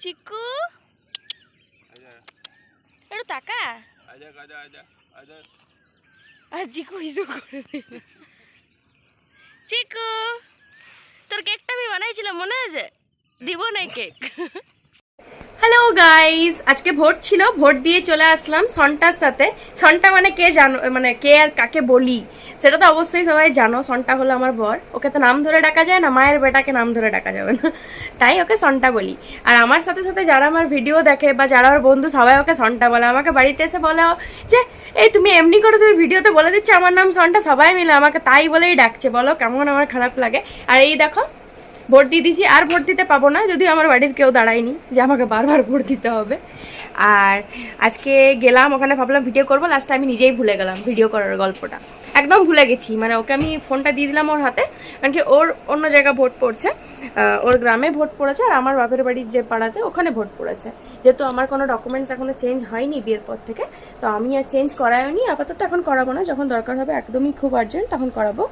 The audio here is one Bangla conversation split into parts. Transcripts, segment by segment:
চিকু? আজা একটু তাকা। আজা আজা আর চিকু হিসু করে চিকু তোর কেকটা আমি বানাইছিলাম মনে আছে? দিব না কেক? হ্যালো গাইস আজকে ভোট ছিল। ভোট দিয়ে চলে আসলাম সন্টার সাথে। সন্টা মানে কে জানো মানে কে আর কাকে বলি? সেটা তো অবশ্যই সবাই জানো। সন্টা হলো আমার বর। ওকে তো নাম ধরে ডাকা যায় না, মায়ের বেটাকে নাম ধরে ডাকা যাবে না। তাই ওকে সন্টা বলি। আর আমার সাথে সাথে যারা আমার ভিডিও দেখে বা যারা আমার বন্ধু, সবাই ওকে সন্টা বলে। আমাকে বাড়িতে এসে বলে যে, এই তুমি এমনি করে তুমি ভিডিওতে বলে দিচ্ছ আমার নাম সন্টা। সবাই মিলে আমাকে তাই বলেই ডাকছে। বলো কেমন? আমার খারাপ লাগে। আর এই দেখো ভোট দিয়ে দিয়েছি, আর ভোট দিতে পাবো না যদি আমার বাড়ির কেউ দাঁড়ায়নি যে আমাকে বারবার ভোট দিতে হবে। আর আজকে গেলাম, ওখানে ভাবলাম ভিডিও করব লাস্টে আমি নিজেই ভুলে গেলাম ভিডিও করার গল্পটা। একদম ভুলে গেছি মানে ওকে আমি ফোনটা দিয়ে দিলাম ওর হাতে, কারণ কি ওর অন্য জায়গায় ভোট পড়ছে ওর গ্রামে ভোট পড়েছে, আর আমার বাপের বাড়ির যে পাড়াতে ওখানে ভোট পড়েছে। যেহেতু আমার কোনো ডকুমেন্টস এখনও চেঞ্জ হয়নি বিয়ের পর থেকে, তো আমি আর চেঞ্জ করাইনি আপাতত এখন করাবো না, যখন দরকার হবে একদমই খুব আর্জেন্ট তখন করাবো।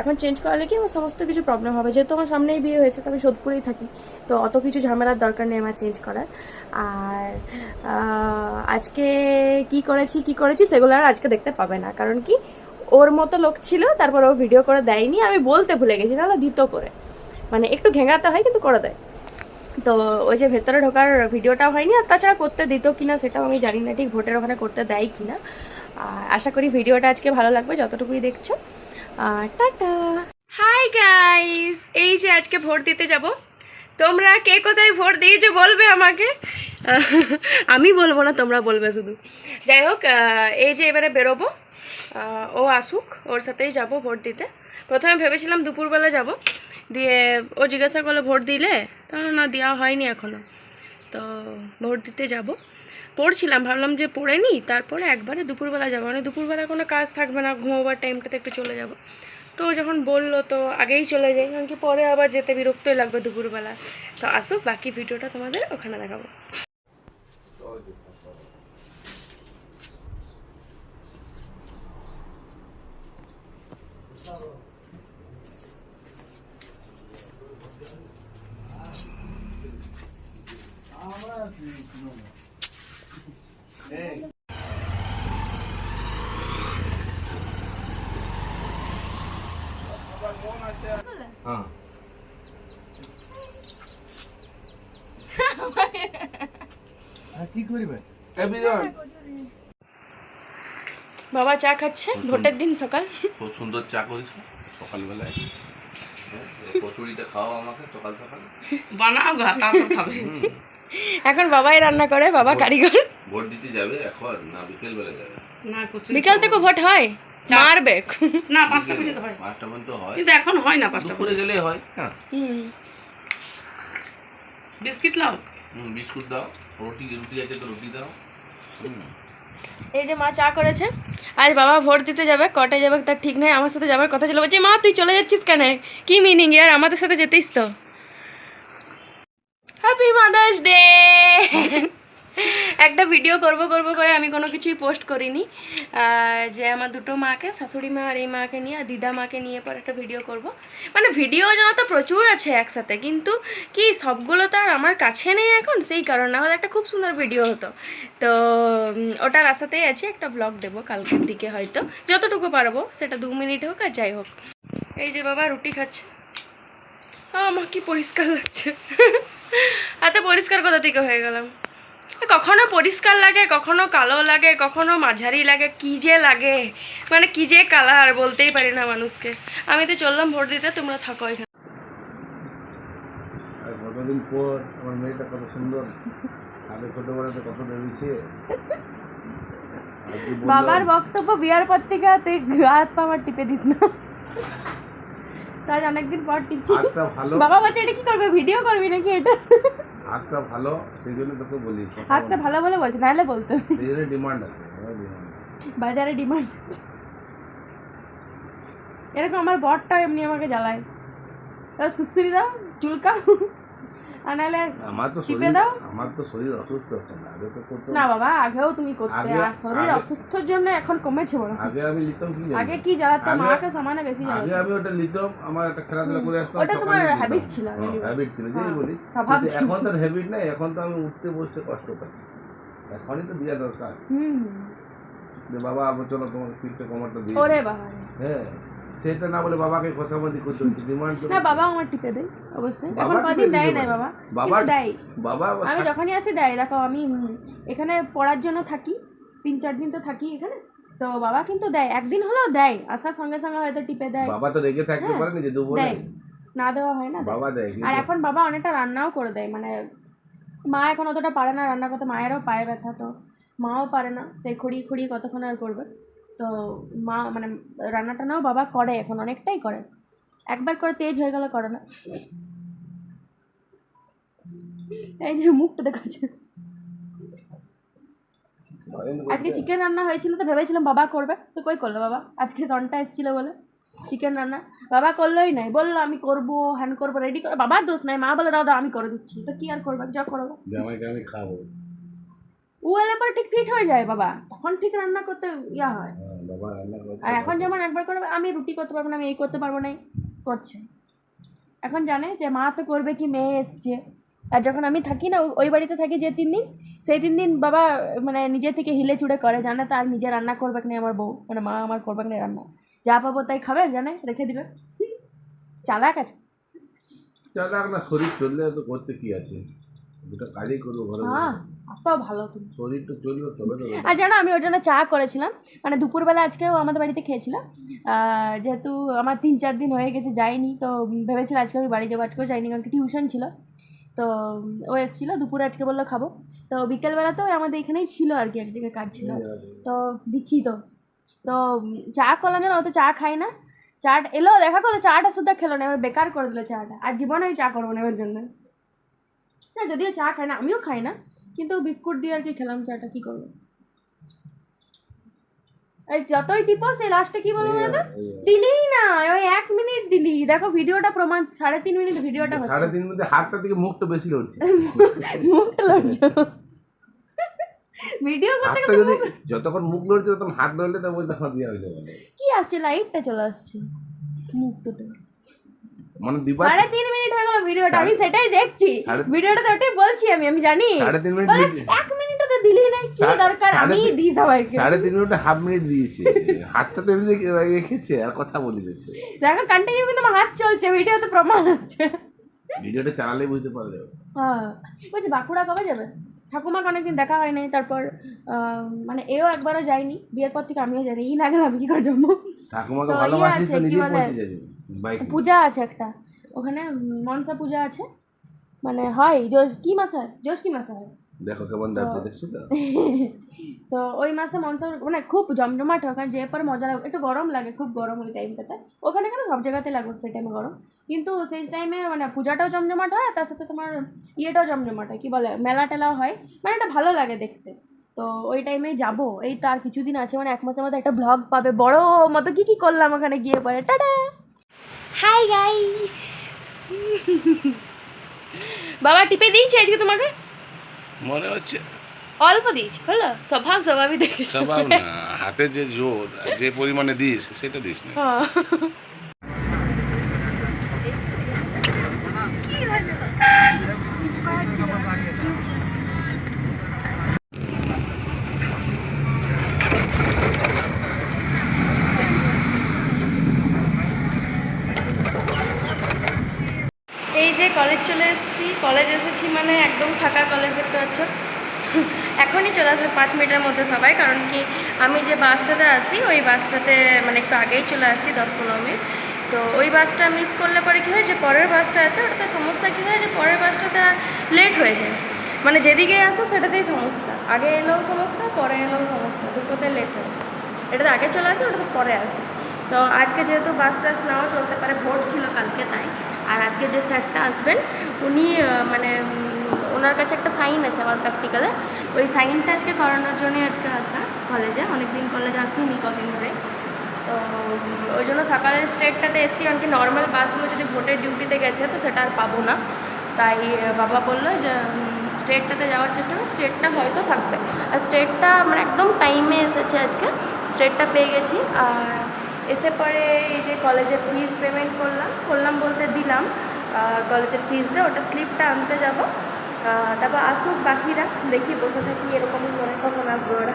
এখন চেঞ্জ করালে কি আমার সমস্ত কিছু প্রবলেম হবে? যেহেতু আমার সামনেই বিয়ে হয়েছে, তো আমি সোদপুরেই থাকি। তো অত কিছু ঝামেলার দরকার নেই আমার চেঞ্জ করার। আর আজকে কি করেছি কি করেছি সেগুলো আর আজকে দেখতে পাবে না। কারণ কি, ওর মতো লোক ছিল, তারপর ও ভিডিও করে দেয়নি, আমি বলতে ভুলে গেছি, নাহলে দিত করে। মানে একটু ঘেঙাতে হয়, কিন্তু করে দেয়। তো ওই যে ভেতরে ঢোকার ভিডিওটা হয়নি, আর তাছাড়া করতে দিত কিনা সেটাও আমি জানি না, ঠিক ভোটের ওখানে করতে দেয় কিনা আর আশা করি ভিডিওটা আজকে ভালো লাগবে, যতটুকুই দেখছ। টাটা। হাই গাইস এই যে আজকে ভোট দিতে যাব। তোমরা কে কোথায় ভোট দিয়েছ বলবে আমাকে? আমি বলব না, তোমরা বলবে শুধু। যাই হোক এই যে এবারে বেরোবো। ও আসুক, ওর সাথেই যাব ভোট দিতে। প্রথমে ভেবেছিলাম দুপুরবেলা যাব। দিয়ে ও জিজ্ঞাসা করল, ভোট দিলে? তাহলে না, দেওয়া হয়নি এখনও তো ভোট দিতে যাব। পড়ছিলাম, ভাবলাম যে পড়ে নিই, তারপরে একবারে দুপুরবেলা যাব। মানে দুপুরবেলা কোনো কাজ থাকবে না, ঘুমোবার টাইমটাতে একটু চলে যাব। তো যখন বলল, তো আগেই চলে যাই। কারণ কি, পরে আবার যেতে বিরক্তই লাগবে দুপুরবেলা। তো আসুক, বাকি ভিডিওটা তোমাদের ওখানে দেখাবো। কি করবে? বাবা চা খাচ্ছে ভোটের দিন সকাল। খুব সুন্দর চা করেছ। সকালবেলায়। হ্যাঁ, কচুরিটা খাও আমাকে সকাল সকাল। বানাও গা তারপর খাবে। এখন বাবাই রান্না করে বাবা কারিগর। ভোট দিতে যাবে এখন না বিকেল বেলা যাবে? না বিকাল থেকে ভোট হয়? মারবে। না পাঁচটা পর্যন্ত হয়। পাঁচটা পর্যন্ত হয়। কিন্তু এখন হয় না পাঁচটা দুপুরে গেলে হয় হ্যাঁ। হুম। বিস্কিট লাও। বিস্কুট দাও, রুটি রুটি আছে তো, রুটি দাও। এই যে মা চা করেছে, আজ বাবা ভোট দিতে যাবে কটায় যাবে তার ঠিক নাই, আমার সাথে যাবার কথা ছিল। বলছি, মা, তুই চলে যাচ্ছিস কেন? কি মিনিং আর আমাদের সাথে যেতিস তো? হ্যাপি মাদার্স ডে একটা ভিডিও করব করব করে আমি কোনো কিছুই পোস্ট করিনি। যে আমার দুটো মাকে, শাশুড়ি মা আর এই মাকে নিয়ে আর দিদা মাকে নিয়ে পর একটা ভিডিও করব। মানে ভিডিও জানা তো প্রচুর আছে একসাথে, কিন্তু কি সবগুলো তো আর আমার কাছে নেই এখন, সেই কারণ না হলে একটা খুব সুন্দর ভিডিও হতো। তো ওটার আশাতেই আছে একটা ব্লগ দেবো কালকের দিকে হয়তো। যতটুকু পারব, সেটা দু মিনিট হোক আর যাই হোক। এই যে বাবা, রুটি খাচ্ছে। আমার কি পরিষ্কার লাগছে। এত পরিষ্কার কোথা থেকে হয়ে গেলাম? কখনো পরিষ্কার লাগে কখনো কালো লাগে কখনো মাঝারি লাগে কি যে লাগে। মানে কি যে কালার বলতেই পারি না মানুষকে। আমি তো চললাম ভোট দিতে তোমরা থাকো এখানে। কতদিন পর আমার মেয়েটা কত সুন্দর আগে ছোটবেলাতে কত ভেবেছে? বাবার বক্তব্য বিয়ার পর থেকে তুই হাত পা আমার টিপে দিস না। তাই অনেকদিন পর টিপছি। বাবা বলছে এটা কি করবে? ভিডিও করবি নাকি এটা? হাতটা ভালো সেই জন্য তোকে বলি হাতটা ভালো বলে বলছে নাহলে বলতো। সেই জন্য ডিমান্ড আছে। বাজারে ডিমান্ড আছে। এরকম আমার বরটা এমনি আমাকে জ্বালায়। সুশ্রী দাও চুলকা আর নাহলে আমার তো শরীর দাও। আমার তো শরীর অসুস্থ এখন আগে তো করতো না বাবা আগেও তুমি করতে আর শরীর অসুস্থর জন্য এখন কমেছে বড় আগে আমি লিখতাম কি আগে কি জ্বালাতো মাকে সমানে বেশি আগে আমি ওটা লিখতাম আমার একটা খেলাধুলা করে আসতাম ওটা তোমার সকালে ছিল, হ্যাঁ, really। ছিল যেই হ্যাঁ, বলি। এখন তো হ্যাবিট নাই এখন তো আমি উঠতে বসতে কষ্ট পাচ্ছি। এখনই তো দেওয়া দরকার। হুম। বাবা আবার চলো তোমার পিঠটা কমারটা দিই ওরে বাবা হ্যাঁ। সেটা না বলে বাবাকে খোসামতি করতে হচ্ছে ডিমান্ড না বাবা আমার টিপে দেয় অবশ্যই। এখন কদিন দেয় নাই বাবা? বাবা? দেয়। বাবা আমি যখনই আসি দেয়। দেখো আমি এখানে পড়ার জন্য থাকি তিন চার দিন তো থাকি এখানে। তো বাবা কিন্তু দেয়। একদিন হলেও দেয়। আসার সঙ্গে সঙ্গে হয়তো টিপে দেয়। বাবা তো রেগে থাকতে হ্যাঁ, পারে না যে দেবো দেয়। না দেওয়া হয় না। বাবা দেয় আর এখন বাবা অনেকটা রান্নাও করে দেয়। মানে মা এখন অতটা পারে না রান্না করতে। মায়েরও পায়ে ব্যথা তো। মাও পারে না। সেই খড়িয়ে খড়িয়ে কতক্ষণ আর করবে? তো মা মানে রান্না টান্নাও বাবা করে এখন অনেকটাই করে। একবার করে তেজ হয়ে গেলে করে না। এই যে মুখটা দেখাচ্ছে আজকে চিকেন রান্না হয়েছিল তো ভেবেছিলাম বাবা করবে। তো কই করল বাবা? আজকে সনটা এসেছিল বলে। চিকেন রান্না। বাবা করলোই নাই। বলল আমি করব হ্যান্ড করব রেডি করব বাবার দোষ নাই। মা বলে দাদা আমি করে দিচ্ছি। তো কি আর করবে? যা করব জামাইকে আমি খাব। ও এলে পরে ঠিক ফিট হয়ে যায় বাবা। তখন ঠিক রান্না করতে ইয়া হয়। রান্না করতে আর এখন যেমন একবার করে আমি রুটি করতে পারব না আমি এই করতে পারব না করছে। এখন জানে যে মা তো করবে কি মেয়ে এসছে। আর যখন আমি থাকি না ওই- বাড়িতে থাকি যে তিন দিন সেই তিন দিন বাবা মানে নিজে থেকে হিলে চুড়ে করে জানে তার নিজে রান্না করবে না আমার বউ। মানে মা আমার করবে না রান্না। যা পাবো তাই খাবে জানে? রেখে দিবে। চালাক আছে। চল না শরীর চললে তো করতে কি আছে? দুটো কাজই করব ঘরে হ্যাঁ। ভালো তুমি। শরীর তো চলবে তবে। তো আর জানো আমি ওর জন্য চা করেছিলাম। মানে দুপুরবেলা আজকেও আমাদের বাড়িতে খেয়েছিলাম। যেহেতু আমার তিন চার দিন হয়ে গেছে যাইনি তো ভেবেছিলাম আজকে আমি বাড়ি যাব। আজকেও যাইনি কারণ টিউশন ছিল। তো ও এসেছিল দুপুরে আজকে বলল খাব। তো বিকেলবেলা তো আমাদের এখানেই ছিল আর কি এক জায়গায় কাজ ছিল। তো দিচ্ছি তো। তো চা করলাম যেন ও তো চা খাই না। চাটা এলো দেখা করল চাটা শুদ্ধ খেলো না এবার বেকার করে দিল চাটা। আর জীবনে আমি চা করব না এবার জন্য। না যদিও চা খাই না আমিও খাই না। কিন্তু বিস্কুট দিয়ে আর কি খেলাম চাটা কি করব? এই যতই টিপো সে লাস্টে কি বলব বলো তো দিলি না ওই এক মিনিট দিলি। দেখো ভিডিওটা প্রমাণ সাড়ে তিন মিনিট ভিডিওটা হচ্ছে। সাড়ে তিন মধ্যে হাতটা থেকে মুখটা বেশি লড়ছে। মুখটা লড়ছে। ভিডিও করতে যদি যতক্ষণ মুখ লড়ছে তখন হাত লড়লে তো বলতে হাত দিয়ে যাবে। কি আসছে? লাইটটা চলে আসছে। মুখটাতে মানে দিবা সাড়ে তিন মিনিট হয়ে গেল ভিডিওটা আমি সেটাই দেখছি। ভিডিওটা তো ওটাই বলছি আমি আমি জানি। সাড়ে তিন মিনিট এক মিনিটও তো দিলি নাই কি দরকার? আমি দিই সবাইকে। সাড়ে তিন মিনিটে হাফ মিনিট দিয়েছে। হাতটা তো এমনি রেখেছে আর কথা বলে দিয়েছে। দেখো কন্টিনিউ কিন্তু আমার হাত চলছে ভিডিওতে প্রমাণ আছে। ভিডিওটা চালালেই বুঝতে পারা যাবে হ্যাঁ। বলছি বাঁকুড়া কবে যাবে? ঠাকুমাকে অনেকদিন দেখা হয় নাই তারপর মানে এও একবারও যায়নি বিয়ের পর থেকে আমিও এই না গেলে আমি কি করে যাব? ঠাকুমাকে তো ইয়ে ভালোবাসিস তো নিজে? পৌঁছে যাবি। পূজা আছে একটা। ওখানে মনসা পূজা আছে। মানে হয় কি মাসে হয়? জ্যৈষ্ঠী মাসে হয়? দেখো কেমন দেখছ তো? তো ওই মাসে মনসা মানে খুব জমজমাট হয় ওখানে যে পরে মজা লাগে একটু গরম লাগে খুব গরম ওই টাইমটাতে ওখানে কেন সব জায়গাতে লাগুক সেই টাইমে গরম। কিন্তু সেই টাইমে মানে পূজাটাও জমজমাট হয় তার সাথে তোমার ইয়েটাও জমজমাট হয়। কী বলে? মেলা টেলাও হয়। মানে এটা ভালো লাগে দেখতে। তো ওই টাইমেই যাব। এই তার কিছুদিন আছে মানে এক মাসের মধ্যে একটা ব্লগ পাবে। বড় মতো কি কি করলাম ওখানে গিয়ে পরে। টাটা! হাই গাইস বাবা টিপে দিয়েছি আজকে তোমাকে? মনে হচ্ছে। অল্প দিয়েছি হলো? স্বভাব স্বভাবই দেখে। স্বভাব না হাতে যে জোর যে পরিমাণে দিস সেটা দিস না। এই যে কলেজ চলে এসেছি কলেজ এসেছি মানে একদম ফাঁকা কলেজ দেখতে পাচ্ছ। এখনই চলে আসবে পাঁচ মিনিটের মধ্যে সবাই, কারণ কি আমি যে বাসটাতে আসি ওই বাসটাতে মানে একটু আগেই চলে আসি দশ পনেরো মিনিট। তো ওই বাসটা মিস করলে পরে কী হয় যে পরের বাসটা আছে, ওটাতে সমস্যা কী হয় যে পরের বাসটাতে আর লেট হয়ে যায়। মানে যেদিকে আসো সেটাতেই সমস্যা। আগে এলেও সমস্যা, পরে এলেও সমস্যা, দুটোতে লেট হয় এটাতে আগে চলে আসে, ওটাতে পরে আসে। তো আজকে যেহেতু বাস টাস নাও চলতে পারে ভোট ছিল কালকে তাই। আর আজকে যে স্যারটা আসবেন, উনি মানে ওনার কাছে একটা সাইন আছে আমার প্র্যাকটিক্যালে ওই সাইনটা আজকে করানোর জন্যই আজকে আসা কলেজে অনেকদিন কলেজে আসিনি, কদিন ধরে। তো ওই জন্য সকালের স্ট্রেটটাতে এসছি। কারণ কি নর্মাল বাসগুলো যদি ভোটের ডিউটিতে গেছে, তো সেটা আর পাবো না। তাই বাবা বলল যে স্টেটটাতে যাওয়ার চেষ্টা করো। স্টেটটা হয়তো থাকবে। আর স্টেটটা মানে একদম টাইমে এসেছে আজকে। স্টেটটা পেয়ে গেছি। আর এসে পরে এই যে কলেজের ফিস পেমেন্ট করলাম করলাম বলতে দিলাম। কলেজের ফিসটা ওটা স্লিপটা আনতে যাব। তারপর আসুক বাকিরা দেখি বসে থাকি এরকমই মনে কখন আসবে ওরা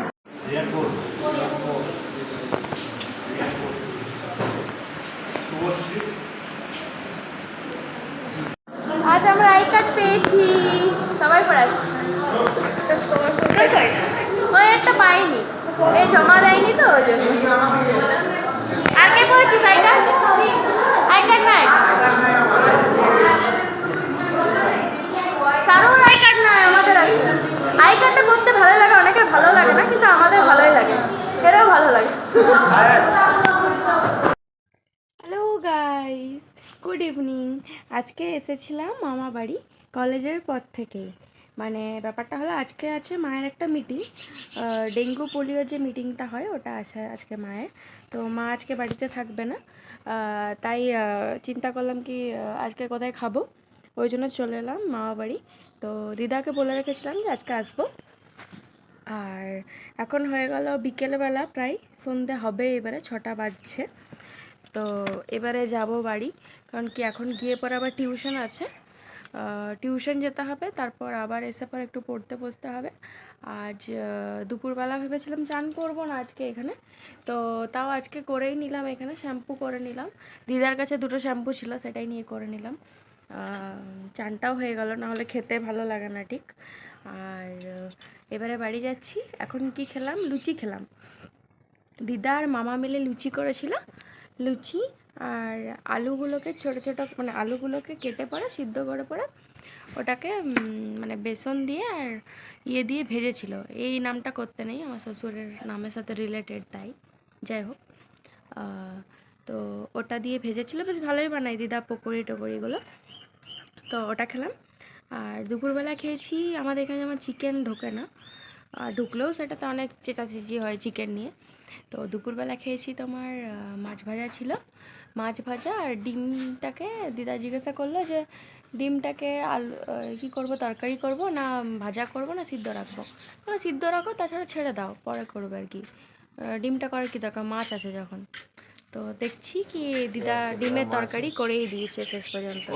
আজ আমরা আই কার্ড পেয়েছি। সবাই পড়াচ্ছি ওই একটা পাইনি। এই জমা দেয়নি তো ওই জন্য। আর কে নাই আই কার্ড নাই, আমাদের আই কার্ডটা করতে ভালো লাগে, অনেকের ভালো লাগে না, কিন্তু আমাদের ভালোই লাগে। ভালো লাগে। হ্যালো গাইস গুড ইভিনিং আজকে এসেছিলাম মামা বাড়ি কলেজের পর থেকে। মানে ব্যাপারটা হলো আজকে আছে মায়ের একটা মিটিং ডেঙ্গু পোলিও যে মিটিংটা হয় ওটা আছে আজকে মায়ের। তো মা আজকে বাড়িতে থাকবে না তাই চিন্তা করলাম কি আজকে কোথায় খাব? ওই জন্য চলে এলাম মামা বাড়ি। তো দিদাকে বলে রেখেছিলাম যে আজকে আসব। আর এখন হয়ে গেল বিকেলবেলা প্রায়, সন্ধে হবে এবারে ছটা বাজছে। তো এবারে যাব বাড়ি, কারণ কি এখন গিয়ে পরে আবার টিউশন আছে। টিউশন যেতে হবে, তারপর আবার এসে পর একটু পড়তে বসতে হবে। আজ দুপুরবেলা ভেবেছিলাম চান করব না আজকে এখানে। তো তাও আজকে করেই নিলাম এখানে শ্যাম্পু করে নিলাম। দিদার কাছে দুটো শ্যাম্পু ছিল, সেটাই নিয়ে করে নিলাম। চানটাও হয়ে গেল না হলে খেতে ভালো লাগে না ঠিক। আর, এবারে বাড়ি যাচ্ছি, এখন কি খেলাম? লুচি খেলাম। দিদা আর মামা মিলে লুচি করেছিল। লুচি আর আলুগুলোকে ছোট ছোট মানে আলুগুলোকে কেটে পরে, সিদ্ধ করে পরে ওটাকে মানে বেসন দিয়ে আর ইয়ে দিয়ে ভেজেছিল। এই নামটা করতে নেই, আমার শ্বশুরের নামের সাথে রিলেটেড তাই। যাই হোক তো ওটা দিয়ে ভেজেছিল, বেশ ভালোই বানাই দিদা পকোড়ি টকোড়িগুলো। তো ওটা খেলাম। আর দুপুরবেলা খেয়েছি, আমাদের এখানে যেমন চিকেন ঢোকে না আর ঢুকলেও সেটাতে অনেক চেঁচাচেঁচি হয় চিকেন নিয়ে। তো দুপুরবেলা খেয়েছি তোমার মাছ ভাজা ছিল। মাছ ভাজা আর ডিমটাকে দিদা জিজ্ঞাসা করল যে ডিমটাকে আলু কি করব তরকারি করব না ভাজা করব না সিদ্ধ রাখব? তাহলে সিদ্ধ রাখো তাছাড়া ছেড়ে দাও পরে করবে আর কি। ডিমটা করার কি দরকার? মাছ আছে যখন। তো দেখছি কি দিদা ডিমের তরকারি করেই দিয়েছে শেষ পর্যন্ত।